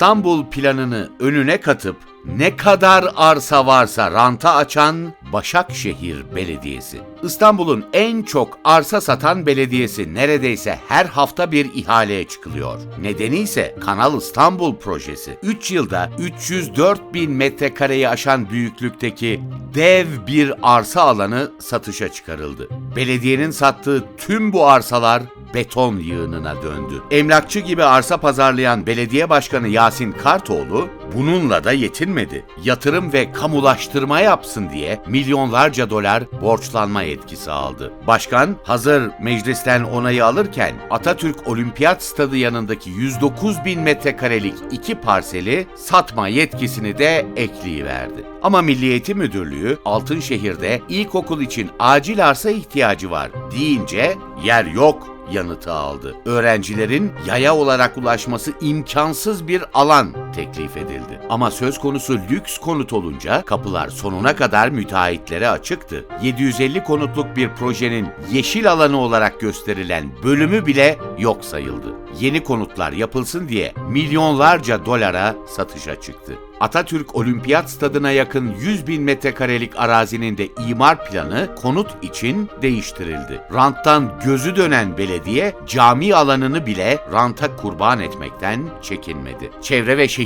İstanbul planını önüne katıp ne kadar arsa varsa ranta açan Başakşehir Belediyesi. İstanbul'un en çok arsa satan belediyesi neredeyse her hafta bir ihaleye çıkılıyor. Nedeni ise Kanal İstanbul projesi. 3 yılda 304 bin metrekareyi aşan büyüklükteki dev bir arsa alanı satışa çıkarıldı. Belediyenin sattığı tüm bu arsalar beton yığınına döndü. Emlakçı gibi arsa pazarlayan belediye başkanı Yasin Kartoğlu bununla da yetinmedi. Yatırım ve kamulaştırma yapsın diye milyonlarca dolar borçlanma etkisi aldı. Başkan hazır meclisten onayı alırken Atatürk Olimpiyat Stadı yanındaki 109 bin metrekarelik iki parseli satma yetkisini de ekleyiverdi. Ama Milli Eğitim Müdürlüğü Altınşehir'de ilkokul için acil arsa ihtiyacı var deyince yer yok yanıtı aldı. Öğrencilerin yaya olarak ulaşması imkansız bir alan teklif edildi. Ama söz konusu lüks konut olunca kapılar sonuna kadar müteahhitlere açıktı. 750 konutluk bir projenin yeşil alanı olarak gösterilen bölümü bile yok sayıldı. Yeni konutlar yapılsın diye milyonlarca dolara satışa çıktı. Atatürk Olimpiyat Stadına yakın 100 bin metrekarelik arazinin de imar planı konut için değiştirildi. Ranttan gözü dönen belediye cami alanını bile ranta kurban etmekten çekinmedi. Çevre ve Şehircilik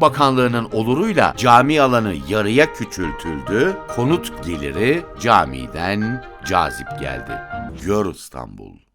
Bakanlığı'nın oluruyla cami alanı yarıya küçültüldü, konut geliri camiden cazip geldi. Gör İstanbul.